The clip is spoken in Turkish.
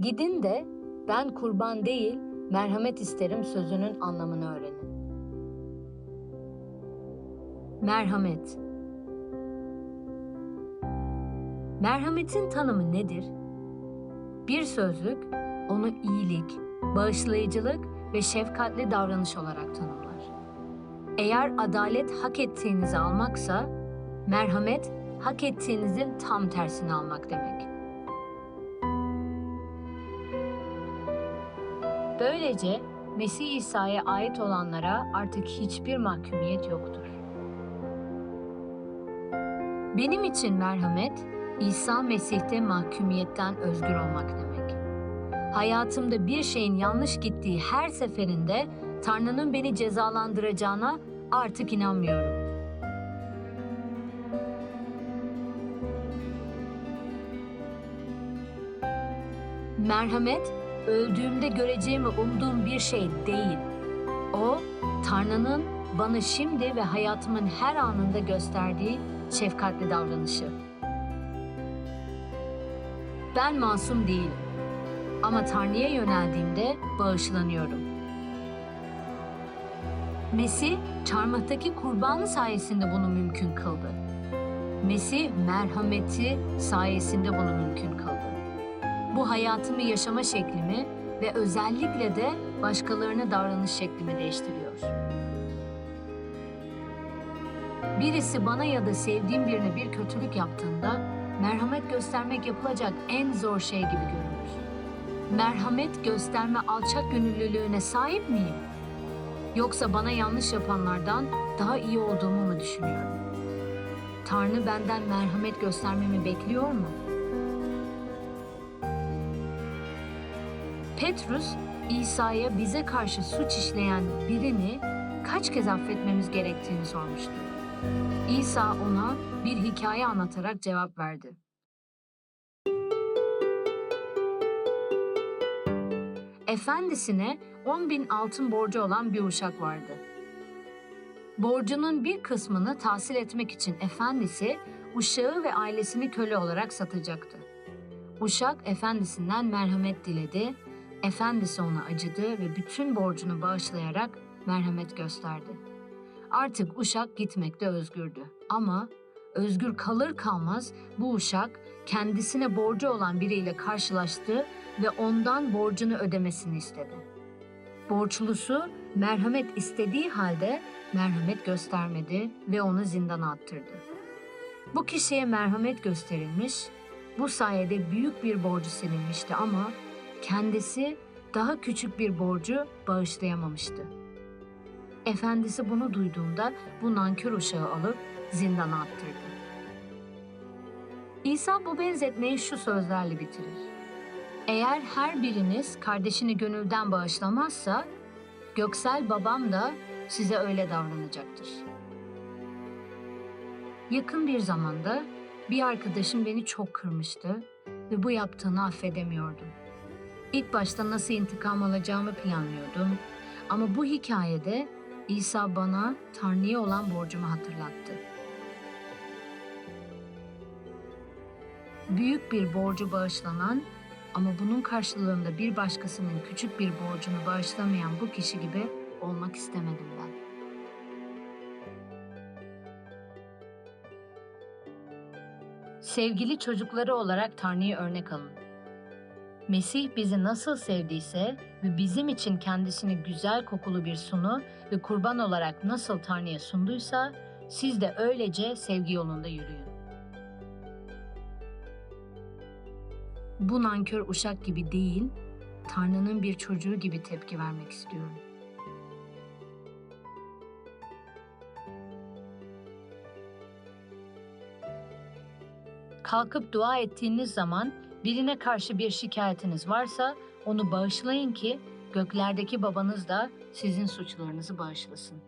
Gidin de ben kurban değil, merhamet isterim sözünün anlamını öğrenin. Merhamet. Merhametin tanımı nedir? Bir sözlük onu iyilik, bağışlayıcılık ve şefkatli davranış olarak tanımlar. Eğer adalet hak ettiğinizi almaksa, merhamet hak ettiğinizin tam tersini almak demek. Böylece Mesih İsa'ya ait olanlara artık hiçbir mahkumiyet yoktur. Benim için merhamet, İsa Mesih'te mahkumiyetten özgür olmak demek. Hayatımda bir şeyin yanlış gittiği her seferinde Tanrı'nın beni cezalandıracağına artık inanmıyorum. Merhamet, öldüğümde göreceğimi umduğum bir şey değil. O, Tanrı'nın bana şimdi ve hayatımın her anında gösterdiği şefkatli davranışı. Ben masum değilim. Ama Tanrı'ya yöneldiğimde bağışlanıyorum. Mesih, çarmıhtaki kurbanı sayesinde bunu mümkün kıldı. Mesih, merhameti sayesinde bunu mümkün kıldı. Bu hayatımı yaşama şeklimi ve özellikle de başkalarına davranış şeklimi değiştiriyor. Birisi bana ya da sevdiğim birine bir kötülük yaptığında merhamet göstermek yapılacak en zor şey gibi görünür. Merhamet gösterme alçak gönüllülüğüne sahip miyim? Yoksa bana yanlış yapanlardan daha iyi olduğumu mu düşünüyorum? Tanrı benden merhamet göstermemi bekliyor mu? Petrus, İsa'ya bize karşı suç işleyen birini kaç kez affetmemiz gerektiğini sormuştu. İsa ona bir hikaye anlatarak cevap verdi. Efendisine 10 bin altın borcu olan bir uşak vardı. Borcunun bir kısmını tahsil etmek için efendisi uşağı ve ailesini köle olarak satacaktı. Uşak efendisinden merhamet diledi, efendisi ona acıdı ve bütün borcunu bağışlayarak merhamet gösterdi. Artık uşak gitmekte özgürdü. Ama özgür kalır kalmaz bu uşak kendisine borcu olan biriyle karşılaştı ve ondan borcunu ödemesini istedi. Borçlusu merhamet istediği halde merhamet göstermedi ve onu zindana attırdı. Bu kişiye merhamet gösterilmiş, bu sayede büyük bir borcu silinmişti ama kendisi daha küçük bir borcu bağışlayamamıştı. Efendisi bunu duyduğunda bu nankör uşağı alıp zindana attırdı. İsa bu benzetmeyi şu sözlerle bitirir. Eğer her biriniz kardeşini gönülden bağışlamazsa, göksel babam da size öyle davranacaktır. Yakın bir zamanda bir arkadaşım beni çok kırmıştı ve bu yaptığını affedemiyordum. İlk başta nasıl intikam alacağımı planlıyordum ama bu hikayede İsa bana Tanrı'ya olan borcumu hatırlattı. Büyük bir borcu bağışlanan ama bunun karşılığında bir başkasının küçük bir borcunu bağışlamayan bu kişi gibi olmak istemedim ben. Sevgili çocukları olarak Tanrı'yı örnek alın. Mesih bizi nasıl sevdiyse ve bizim için kendisini güzel kokulu bir sunu ve kurban olarak nasıl Tanrı'ya sunduysa siz de öylece sevgi yolunda yürüyün. Bu nankör uşak gibi değil, Tanrı'nın bir çocuğu gibi tepki vermek istiyorum. Kalkıp dua ettiğiniz zaman birine karşı bir şikayetiniz varsa onu bağışlayın ki göklerdeki babanız da sizin suçlarınızı bağışlasın.